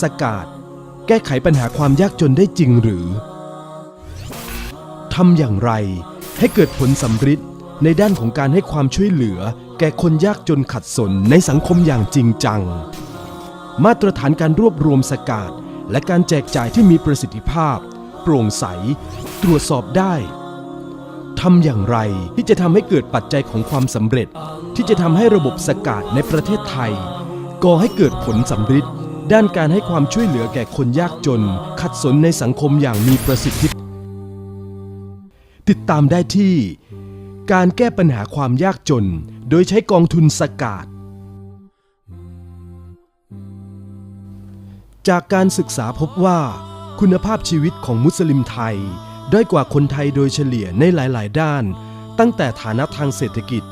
สกาดแก้ไขปัญหาความยากจนได้จริงหรือทำอย่างไรให้เกิดผลสำฤทธิ์ในด้านของการให้ความช่วยเหลือ แก่คนยากจนขัดสนในสังคมอย่างจริงจัง มาตรฐานการรวบรวมสกาดและการแจกจ่ายที่มีประสิทธิภาพ โปร่งใส ตรวจสอบได้ทำอย่างไรที่จะทำให้เกิดปัจจัยของความสำเร็จ ที่จะทำให้ระบบสกาดในประเทศไทยก่อให้เกิดผลสำฤทธิ์ ด้านการให้ความช่วยเหลือแก่คนยากจน ขัดสนในสังคมอย่างมีประสิทธิติดตามได้ที่ การแก้ปัญหาความยากจน โดยใช้กองทุนสกาดจากการศึกษาพบว่า คุณภาพชีวิตของมุสลิมไทย ด้อยกว่าคนไทยโดยเฉลี่ยในหลาย ๆ ด้าน ตั้งแต่ฐานะทางเศรษฐกิจ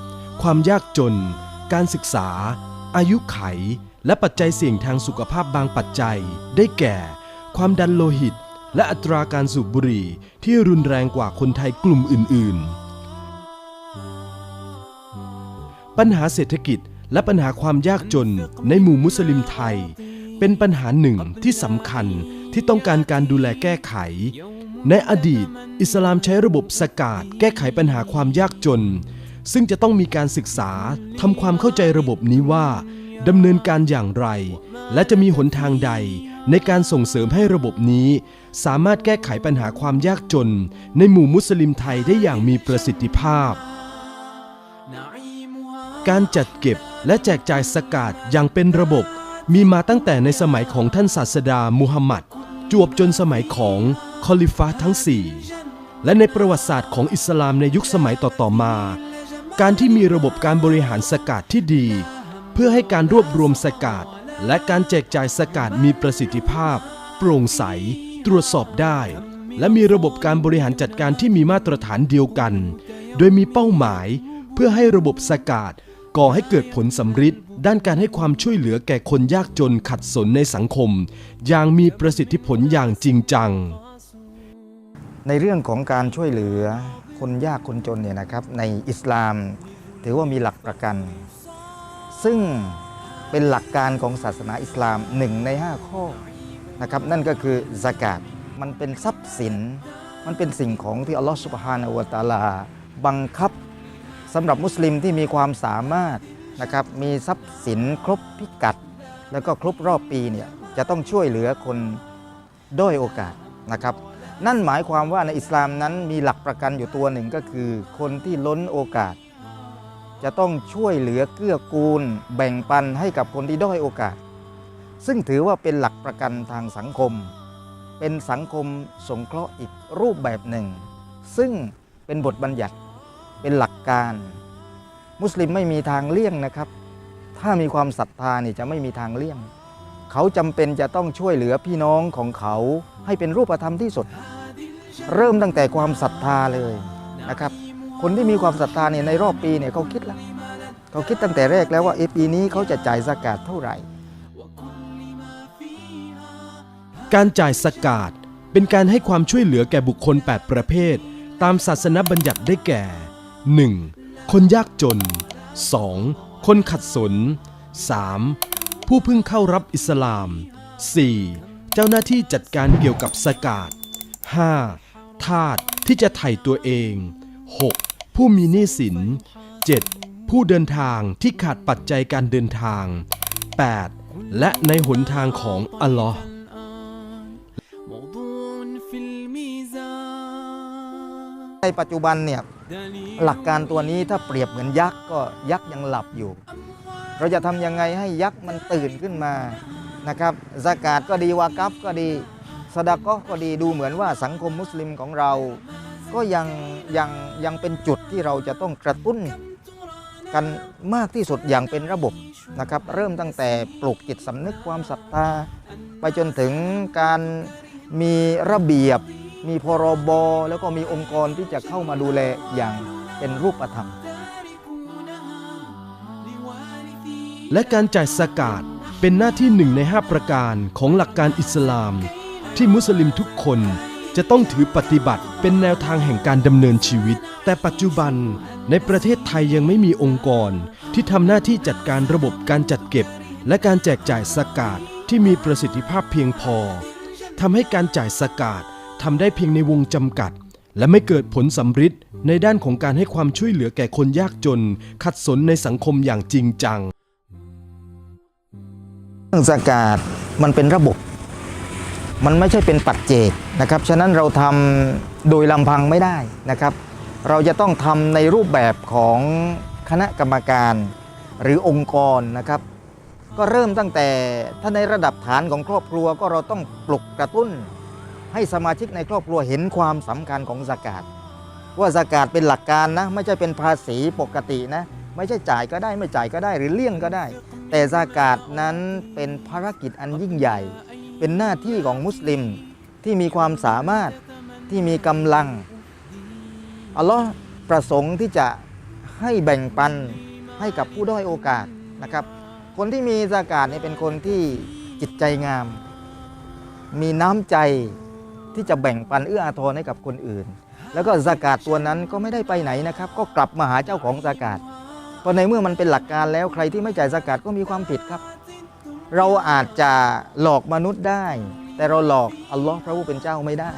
ความยากจน การศึกษา อายุไข และปัจจัยเสี่ยงทางสุขภาพบางปัจจัย ได้แก่ ความดันโลหิต และอัตราการสูบบุหรี่ที่รุนแรงกว่าคนไทยกลุ่มอื่น ๆ ปัญหาเศรษฐกิจและปัญหาความยากจนในหมู่มุสลิมไทย เป็นปัญหาหนึ่งที่สำคัญที่ต้องการการดูแลแก้ไข ในอดีต อิสลามใช้ระบบสกาดแก้ไขปัญหาความยากจน ซึ่งจะต้องมีการศึกษาทำความเข้าใจระบบนี้ว่า ดำเนินการอย่างไร และจะมีหนทางใด ในการส่งเสริมให้ระบบนี้ สามารถแก้ไขปัญหาความยากจน ในหมู่มุสลิมไทยได้อย่างมีประสิทธิภาพ การจัดเก็บและแจกจ่ายสกาดอย่างเป็นระบบ มีมาตั้งแต่ในสมัยของท่านศาสดามูฮัมมัดจวบจนสมัยของคอลิฟะห์ทั้ง4และในประวัติศาสตร์ของอิสลามในยุคสมัยต่อๆมา การที่มีระบบการบริหารสกาดที่ดี เพื่อให้การรวบรวมสกาดและการแจกจ่ายสกาดมีประสิทธิภาพ โปร่งใส ตรวจสอบได้ และมีระบบการบริหารจัดการที่มีมาตรฐานเดียวกัน โดยมีเป้าหมายเพื่อให้ระบบสกาดก่อให้เกิดผลสำฤทธิ์ด้านการให้ความช่วยเหลือแก่คนยากจนขัดสนในสังคม อย่างมีประสิทธิผลอย่างจริงจัง ในเรื่องของการช่วยเหลือคนยากคนจนเนี่ยนะครับในอิสลาม ถือว่ามีหลักประกัน ซึ่งเป็นหลักการของศาสนาอิสลามหนึ่งใน 5 ข้อนะครับนั่นก็คือสกาดมันเป็นทรัพย์สิน มันเป็นสิ่งของที่อัลลอฮฺสุบฮานาวตาลา บังคับสำหรับมุสลิมที่มีความสามารถนะครับมีทรัพย์สินครบพิกัด แล้วก็ครบรอบปีเนี่ยจะต้องช่วยเหลือคนด้อยโอกาสนะครับนั่นหมายความว่าในอิสลามนั้นมีหลักประกันอยู่ตัวหนึ่งก็คือ คนที่ล้นโอกาส จะต้องช่วยเหลือเกื้อกูล แบ่งปันให้กับคนที่ด้อยโอกาส ซึ่งถือว่าเป็นหลักประกันทางสังคม เป็นสังคมสงเคราะห์อีกรูปแบบหนึ่ง ซึ่งเป็นบทบัญญัติเป็นหลักการ มุสลิมไม่มีทางเลี่ยงนะครับ ถ้ามีความศรัทธานี่จะไม่มีทางเลี่ยง เขาจำเป็นจะต้องช่วยเหลือพี่น้องของเขาให้เป็นรูปธรรมที่สุด เริ่มตั้งแต่ความศรัทธาเลยนะครับ คนที่มีความศรัทธาเนี่ยในรอบปีเนี่ยเขาคิดแล้วเขาคิดตั้งแต่แรกแล้วว่าเอปีนี้เขาจะจ่ายสกาดเท่าไหร่ การจ่ายสกาดเป็นการให้ความช่วยเหลือแก่บุคคล 8 ประเภท ตามศาสนบัญญัติได้แก่ 1. คนยากจน 2. คนขัดสน 3. ผู้เพิ่งเข้ารับอิสลาม 4. เจ้าหน้าที่จัดการเกี่ยวกับสกาด 5. ทาสที่จะไถ่ตัวเอง 6. ผู้มีหนี้สิน 7. ผู้เดินทางที่ขาดปัจจัยการเดินทาง 8. และในหนทางของอัลลอฮ์ในปัจจุบันเนี่ยหลักการตัวนี้ถ้าเปรียบเหมือนยักษ์ก็ยักษ์ยังหลับอยู่ เราจะทำยังไงให้ยักษ์มันตื่นขึ้นมานะครับสากาดก็ดีวากับก็ดีสดาก็ก็ดีดูเหมือนว่าสังคมมุสลิมของเรา ก็ยังยังยังเป็นจุดที่เราจะต้องกระตุ้นกันมากที่สุดอย่างเป็นระบบนะครับ เริ่มตั้งแต่ปลูกจิตสำนึกความศรัทธา ไปจนถึงการมีระเบียบ มีพรบแล้วก็มีองค์กรที่จะเข้ามาดูแลอย่างเป็นรูปธรรม และการจ่ายสกาดเป็นหน้าที่หนึ่งใน 5 ประการของหลักการอิสลาม ที่มุสลิมทุกคน จะต้องถือปฏิบัติเป็นแนวทางแห่งการดำเนินชีวิต แต่ปัจจุบันในประเทศไทยยังไม่มีองค์กร ที่ทำหน้าที่จัดการระบบการจัดเก็บ และการแจกจ่ายสกาดที่มีประสิทธิภาพเพียงพอทำให้การจ่ายสกาดทำได้เพียงในวงจำกัด และไม่เกิดผลสำฤทธิ์ในด้านของการให้ความช่วยเหลือแก่คนยากจน ขัดสนในสังคมอย่างจริงจังเรื่องสกาดมันเป็นระบบ มันไม่ใช่เป็นปัจเจกนะครับ ฉะนั้นเราทำโดยลำพังไม่ได้นะครับ เราจะต้องทำในรูปแบบของคณะกรรมการหรือองค์กรนะครับ ก็เริ่มตั้งแต่ถ้าในระดับฐานของครอบครัวก็เราต้องปลุกกระตุ้น ให้สมาชิกในครอบครัวเห็นความสำคัญของสกาดว่าสกาดเป็นหลักการนะ ไม่ใช่เป็นภาษีปกตินะ ไม่ใช่จ่ายก็ได้ไม่จ่ายก็ได้หรือเลี่ยงก็ได้ แต่สากาศนั้นเป็นภารกิจอันยิ่งใหญ่ เป็นหน้าที่ของมุสลิมที่มีความสามารถที่มีกำลัง อัลลอฮ์ประสงค์ที่จะให้แบ่งปันให้กับผู้ด้อยโอกาสนะครับ คนที่มีสากาศเนี่ยเป็นคนที่จิตใจงาม มีน้ำใจที่จะแบ่งปันเอื้ออาทรให้กับคนอื่น แล้วก็สากาศตัวนั้นก็ไม่ได้ไปไหนนะครับ ก็กลับมาหาเจ้าของสากาศเพราะในเมื่อมันเป็นหลักการแล้วใครที่ไม่จ่ายสกาดก็มีความผิดครับ เราอาจจะหลอกมนุษย์ได้ แต่เราหลอกอัลลอฮ์พระผู้เป็นเจ้าไม่ได้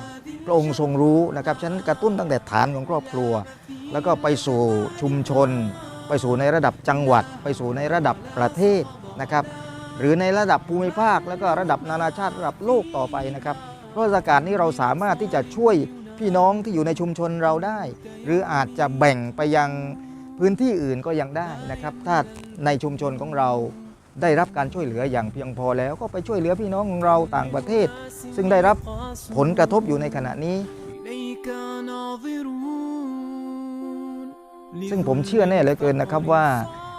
พระองค์ทรงรู้นะครับฉะนั้นกระตุ้นตั้งแต่ฐานของครอบครัว แล้วก็ไปสู่ชุมชน ไปสู่ในระดับจังหวัด ไปสู่ในระดับประเทศนะครับ หรือในระดับภูมิภาค แล้วก็ระดับนานาชาติระดับโลกต่อไปนะครับเพราะสกาดนี้เราสามารถที่จะช่วยพี่น้องที่อยู่ในชุมชนเราได้ หรืออาจจะแบ่งไปยังพื้นที่อื่นก็ยังได้นะครับ ถ้าในชุมชนของเรา ได้รับการช่วยเหลืออย่างเพียงพอแล้วก็ไปช่วยเหลือพี่น้องเราต่างประเทศ ซึ่งได้รับผลกระทบอยู่ในขณะนี้ ซึ่งผมเชื่อแน่เหลือเกินนะครับว่า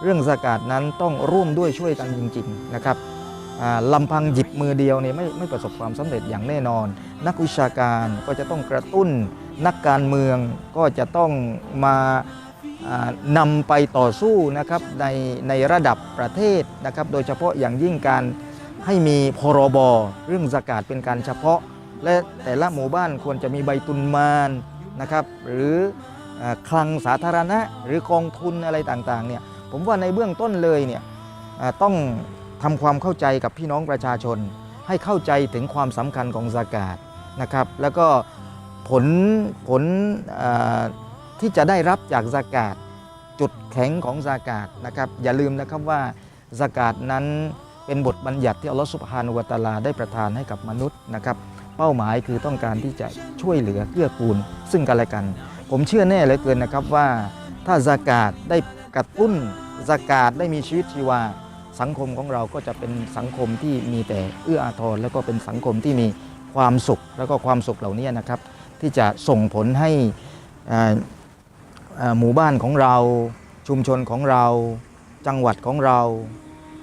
เรื่องสากาดนั้นต้องร่วมด้วยช่วยกันจริง ๆ นะครับลำพังหยิบมือเดียวเนี่ยไม่ไม่ประสบความสำเร็จอย่างแน่นอน นักวิชาการก็จะต้องกระตุ้น นักการเมืองก็จะต้องมา นำไปต่อสู้นะครับในในระดับประเทศนะครับโดยเฉพาะอย่างยิ่งการให้มีพรบเรื่องสกาดเป็นการเฉพาะ และแต่ละหมู่บ้านควรจะมีใบตุนมานนะครับหรืออคลังสาธารณะหรือกองทุนอะไรต่างๆเนี่ยผมว่าในเบื้องต้นเลยเนี่ยต้องทำความเข้าใจกับพี่น้องประชาชน ให้เข้าใจถึงความสำคัญของสากาศนะครับแล้วก็ผลผลอ ที่จะได้รับจากสากาศจุดแข็งของสากาศนะครับอย่าลืมนะครับว่าสากาศนั้นเป็นบทบัญญัติที่อัลลอฮฺสุบฮานุวะตาลาได้ประทานให้กับมนุษย์นะครับเป้าหมายคือต้องการที่จะช่วยเหลือเกื้อกูล ซึ่งกันและกัน ผมเชื่อแน่เหลือเกินนะครับว่าถ้าสากาศได้กระตุ้นสากาศได้มีชีวิตชีวาสังคมของเราก็จะเป็นสังคมที่มีแต่เอื้ออาทร แล้วก็เป็นสังคมที่มีความสุข แล้วก็ความสุขเหล่านี้นะครับ ที่จะส่งผลให้อ่อเอ่อ หมู่บ้านของเรา ชุมชนของเรา จังหวัดของเรา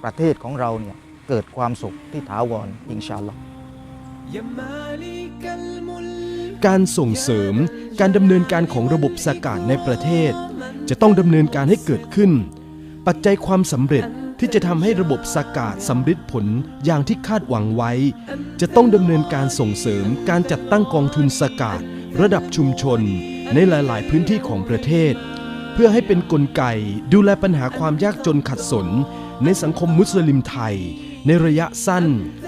ประเทศของเราเนี่ยเกิดความสุขที่ถาวรอินชาลอการส่งเสริมการดำเนินการของระบบสากาศในประเทศ จะต้องดำเนินการให้เกิดขึ้น ปัจจัยความสำเร็จที่จะทำให้ระบบสากาศสำฤทธิ์ผลอย่างที่คาดหวังไว้ จะต้องดำเนินการส่งเสริมการจัดตั้งกองทุนสากาศระดับชุมชน ในหลาย ๆ พื้นที่ของประเทศ เพื่อให้เป็นนกลไกดูแลปัญหาความยากจนขัดสน ในสังคมมุสลิมไทย ในระยะสั้น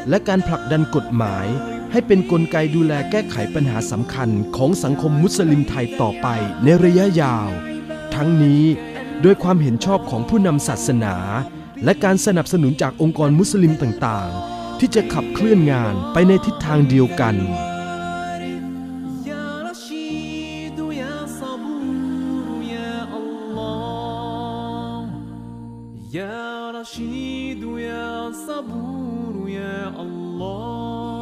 และการผลักดันกฎหมาย ให้เป็นนกลไกดูแลแก้ไขปัญหาสำคัญของสังคมมุสลิมไทยต่อไปในระยะยาว ทั้งนี้โดยความเห็นชอบของผู้นำศาสนา และการสนับสนุนจากองค์กรมุสลิมต่าง ๆ ที่จะขับเคลื่อนงานไปในทิศทางเดียวกัน يا رشيد يا صبور يا الله.